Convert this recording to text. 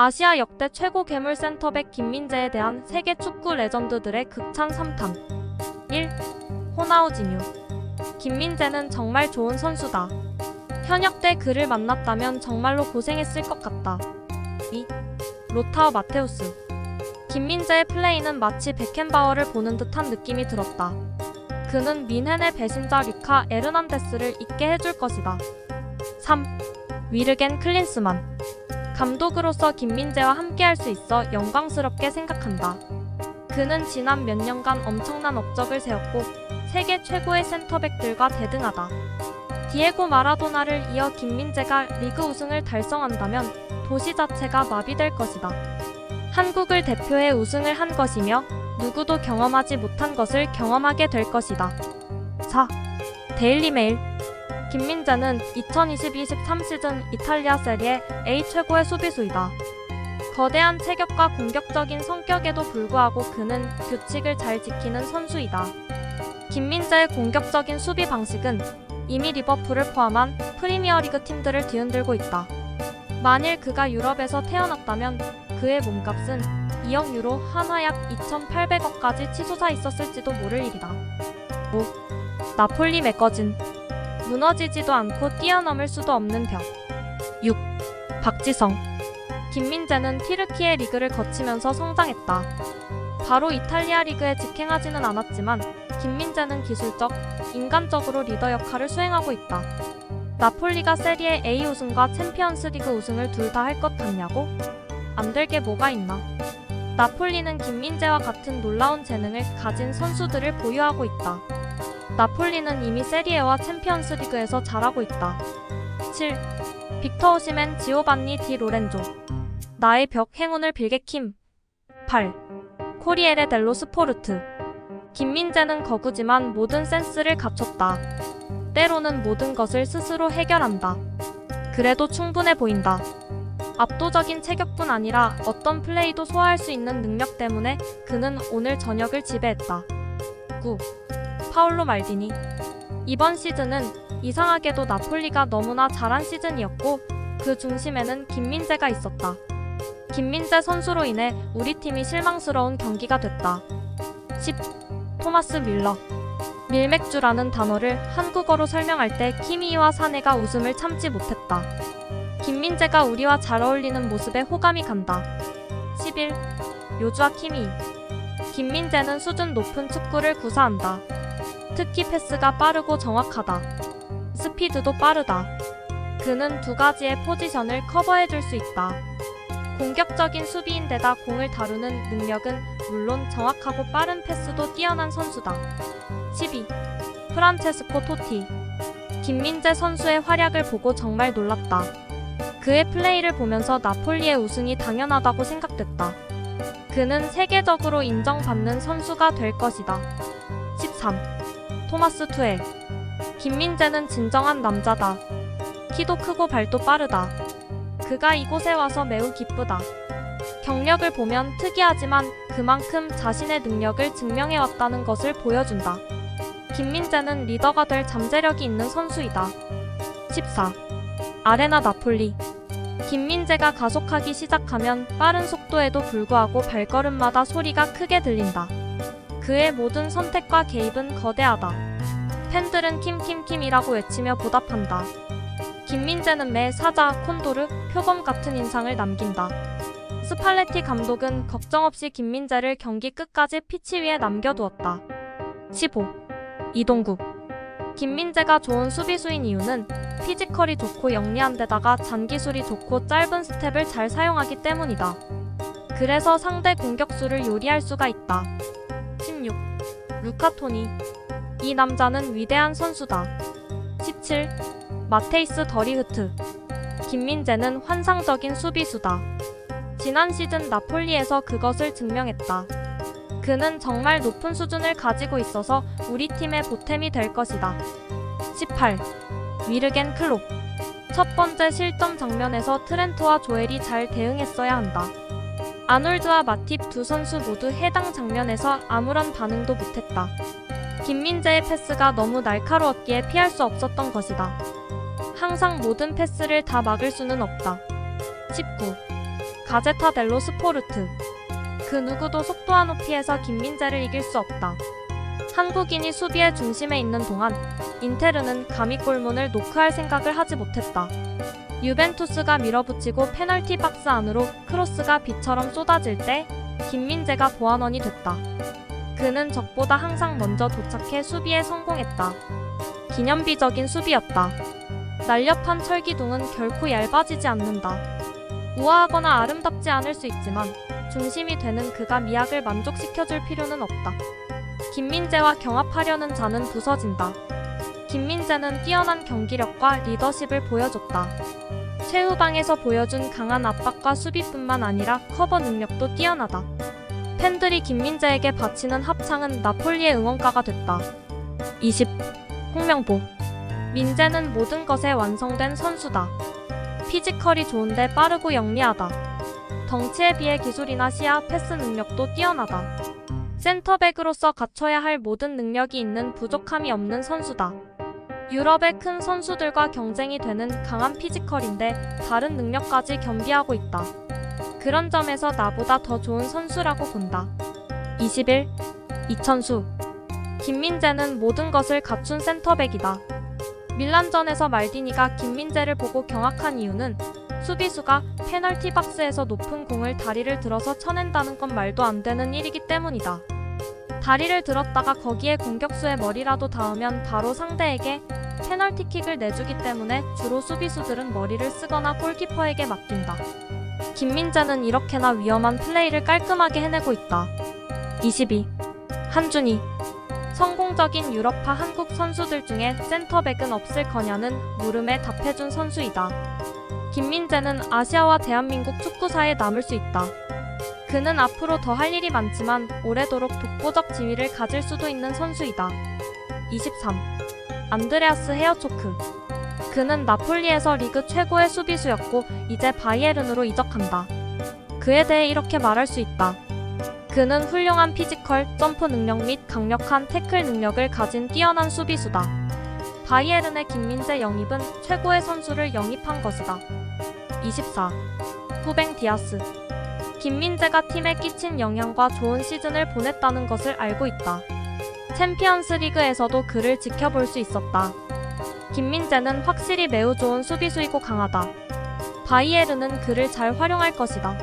아시아 역대 최고 괴물 센터백 김민재에 대한 세계 축구 레전드들의 극찬 3탄 1. 호나우지뉴 김민재는 정말 좋은 선수다. 현역 때 그를 만났다면 정말로 고생했을 것 같다. 2. 로타우 마테우스 김민재의 플레이는 마치 베켄바워를 보는 듯한 느낌이 들었다. 그는 민헨의 배신자 리카 에르난데스를 잊게 해줄 것이다. 3. 위르겐 클린스만 감독으로서 김민재와 함께할 수 있어 영광스럽게 생각한다. 그는 지난 몇 년간 엄청난 업적을 세웠고 세계 최고의 센터백들과 대등하다. 디에고 마라도나를 이어 김민재가 리그 우승을 달성한다면 도시 자체가 마비될 것이다. 한국을 대표해 우승을 한 것이며 누구도 경험하지 못한 것을 경험하게 될 것이다. 4. 데일리메일 김민재는 2022-23 시즌 이탈리아 세리에 A 최고의 수비수이다. 거대한 체격과 공격적인 성격에도 불구하고 그는 규칙을 잘 지키는 선수이다. 김민재의 공격적인 수비 방식은 이미 리버풀을 포함한 프리미어리그 팀들을 뒤흔들고 있다. 만일 그가 유럽에서 태어났다면 그의 몸값은 2억 유로 한화 약 2,800억까지 치솟아 있었을지도 모를 일이다. 5. 나폴리 메거진 무너지지도 않고 뛰어넘을 수도 없는 벽. 6. 박지성. 김민재는 티르키의 리그를 거치면서 성장했다. 바로 이탈리아 리그에 직행하지는 않았지만 김민재는 기술적, 인간적으로 리더 역할을 수행하고 있다. 나폴리가 세리에 A 우승과 챔피언스 리그 우승을 둘 다 할 것 같냐고? 안 될 게 뭐가 있나? 나폴리는 김민재와 같은 놀라운 재능을 가진 선수들을 보유하고 있다. 나폴리는 이미 세리에와 챔피언스 리그에서 잘하고 있다. 7. 빅터 오시멘 지오반니 디 로렌조 나의 벽 행운을 빌게 킴 8. 코리에레 델로 스포르트 김민재는 거구지만 모든 센스를 갖췄다. 때로는 모든 것을 스스로 해결한다. 그래도 충분해 보인다. 압도적인 체격뿐 아니라 어떤 플레이도 소화할 수 있는 능력 때문에 그는 오늘 저녁을 지배했다. 9. 파울로 말디니 이번 시즌은 이상하게도 나폴리가 너무나 잘한 시즌이었고 그 중심에는 김민재가 있었다. 김민재 선수로 인해 우리 팀이 실망스러운 경기가 됐다. 10. 토마스 밀러 밀맥주라는 단어를 한국어로 설명할 때 키미와 사내가 웃음을 참지 못했다. 김민재가 우리와 잘 어울리는 모습에 호감이 간다. 11. 요주아 키미 김민재는 수준 높은 축구를 구사한다. 특히 패스가 빠르고 정확하다. 스피드도 빠르다. 그는 두 가지의 포지션을 커버해줄 수 있다. 공격적인 수비인데다 공을 다루는 능력은 물론 정확하고 빠른 패스도 뛰어난 선수다. 12. 프란체스코 토티 김민재 선수의 활약을 보고 정말 놀랐다. 그의 플레이를 보면서 나폴리의 우승이 당연하다고 생각됐다. 그는 세계적으로 인정받는 선수가 될 것이다. 13. 토마스 투엘 김민재는 진정한 남자다. 키도 크고 발도 빠르다. 그가 이곳에 와서 매우 기쁘다. 경력을 보면 특이하지만 그만큼 자신의 능력을 증명해왔다는 것을 보여준다. 김민재는 리더가 될 잠재력이 있는 선수이다. 14. 아레나 나폴리 김민재가 가속하기 시작하면 빠른 속도에도 불구하고 발걸음마다 소리가 크게 들린다. 그의 모든 선택과 개입은 거대하다. 팬들은 킴킴킴이라고 외치며 보답한다. 김민재는 매 사자, 콘도르, 표범 같은 인상을 남긴다. 스팔레티 감독은 걱정 없이 김민재를 경기 끝까지 피치 위에 남겨두었다. 15. 이동국 김민재가 좋은 수비수인 이유는 피지컬이 좋고 영리한 데다가 잔기술이 좋고 짧은 스텝을 잘 사용하기 때문이다. 그래서 상대 공격수를 요리할 수가 있다. 16. 루카 토니 이 남자는 위대한 선수다. 17. 마테이스 더리흐트 김민재는 환상적인 수비수다. 지난 시즌 나폴리에서 그것을 증명했다. 그는 정말 높은 수준을 가지고 있어서 우리 팀의 보탬이 될 것이다. 18. 위르겐 클롭 첫 번째 실점 장면에서 트렌트와 조엘이 잘 대응했어야 한다. 아놀드와 마팁 두 선수 모두 해당 장면에서 아무런 반응도 못했다. 김민재의 패스가 너무 날카로웠기에 피할 수 없었던 것이다. 항상 모든 패스를 다 막을 수는 없다. 19. 가제타 델로 스포르트. 그 누구도 속도 한 호피에서 김민재를 이길 수 없다. 한국인이 수비의 중심에 있는 동안 인테르는 감히 골문을 노크할 생각을 하지 못했다. 유벤투스가 밀어붙이고 페널티 박스 안으로 크로스가 비처럼 쏟아질 때 김민재가 보안원이 됐다. 그는 적보다 항상 먼저 도착해 수비에 성공했다. 기념비적인 수비였다. 날렵한 철기둥은 결코 얇아지지 않는다. 우아하거나 아름답지 않을 수 있지만 중심이 되는 그가 미학을 만족시켜줄 필요는 없다. 김민재와 경합하려는 자는 부서진다. 김민재는 뛰어난 경기력과 리더십을 보여줬다. 최후방에서 보여준 강한 압박과 수비뿐만 아니라 커버 능력도 뛰어나다. 팬들이 김민재에게 바치는 합창은 나폴리의 응원가가 됐다. 20. 홍명보 민재는 모든 것에 완성된 선수다. 피지컬이 좋은데 빠르고 영리하다. 덩치에 비해 기술이나 시야, 패스 능력도 뛰어나다. 센터백으로서 갖춰야 할 모든 능력이 있는 부족함이 없는 선수다. 유럽의 큰 선수들과 경쟁이 되는 강한 피지컬인데 다른 능력까지 겸비하고 있다. 그런 점에서 나보다 더 좋은 선수라고 본다. 21. 이천수 김민재는 모든 것을 갖춘 센터백이다. 밀란전에서 말디니가 김민재를 보고 경악한 이유는 수비수가 페널티 박스에서 높은 공을 다리를 들어서 쳐낸다는 건 말도 안 되는 일이기 때문이다. 다리를 들었다가 거기에 공격수의 머리라도 닿으면 바로 상대에게 페널티킥을 내주기 때문에 주로 수비수들은 머리를 쓰거나 골키퍼에게 맡긴다. 김민재는 이렇게나 위험한 플레이를 깔끔하게 해내고 있다. 22. 한준희 성공적인 유럽파 한국 선수들 중에 센터백은 없을 거냐는 물음에 답해준 선수이다. 김민재는 아시아와 대한민국 축구사에 남을 수 있다. 그는 앞으로 더 할 일이 많지만 오래도록 독보적 지위를 가질 수도 있는 선수이다. 23. 안드레아스 헤어초크 그는 나폴리에서 리그 최고의 수비수였고 이제 바이에른으로 이적한다. 그에 대해 이렇게 말할 수 있다. 그는 훌륭한 피지컬, 점프 능력 및 강력한 태클 능력을 가진 뛰어난 수비수다. 바이에른의 김민재 영입은 최고의 선수를 영입한 것이다. 24. 후뱅 디아스 김민재가 팀에 끼친 영향과 좋은 시즌을 보냈다는 것을 알고 있다. 챔피언스 리그에서도 그를 지켜볼 수 있었다. 김민재는 확실히 매우 좋은 수비수이고 강하다. 바이에르는 그를 잘 활용할 것이다.